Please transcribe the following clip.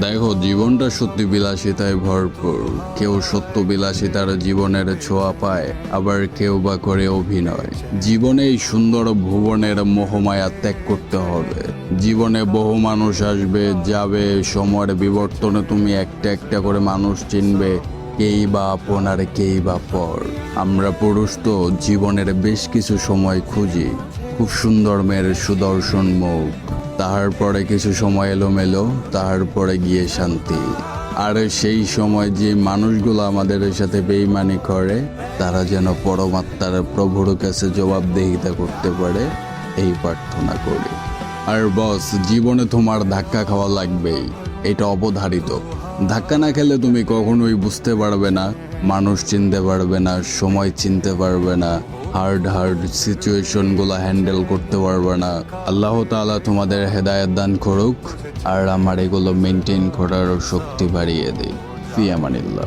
দেখো, জীবনটা সত্যি বিলাসিতায় ভরপুর। কেউ সত্য বিলাসিতার জীবনের ছোঁয়া পায়, আবার কেউ বা করে অভিনয়। জীবনে এই সুন্দর ভুবনের মোহমায়া ত্যাগ করতে হবে। জীবনে বহু মানুষ আসবে, যাবে, সময়ের বিবর্তনে তুমি একটা একটা করে মানুষ চিনবে, কেই বা আপন আর কেই বা পর। আমরা পুরুষ তো জীবনের বেশ কিছু সময় খুঁজি। খুব সুন্দর মেয়ের সুদর্শন মুখ। তাহার পরে কিছু সময় এলোমেলো তাহার পরে গিয়ে শান্তি। আর সেই সময় যে মানুষগুলো আমাদের সাথে বেইমানি করে, তারা যেন পরমাত্মার প্রভুর কাছে জবাবদেহিতা করতে পারে, এই প্রার্থনা করি। আর বস, জীবনে তোমার ধাক্কা খাওয়া লাগবেই, এটা অবধারিত। ধাক্কা না খেলে তুমি কখনোই বুঝতে পারবে না, মানুষ চিনতে পারবে না, সময় চিনতে পারবে না হার্ড হার্ড সিচুয়েশনগুলো হ্যান্ডেল করতে পারবে না। আল্লাহ তালা তোমাদের হেদায়ত দান করুক আর আমার এগুলো মেনটেন করারও শক্তি বাড়িয়ে দিই ফিয়ামানিল্লাহ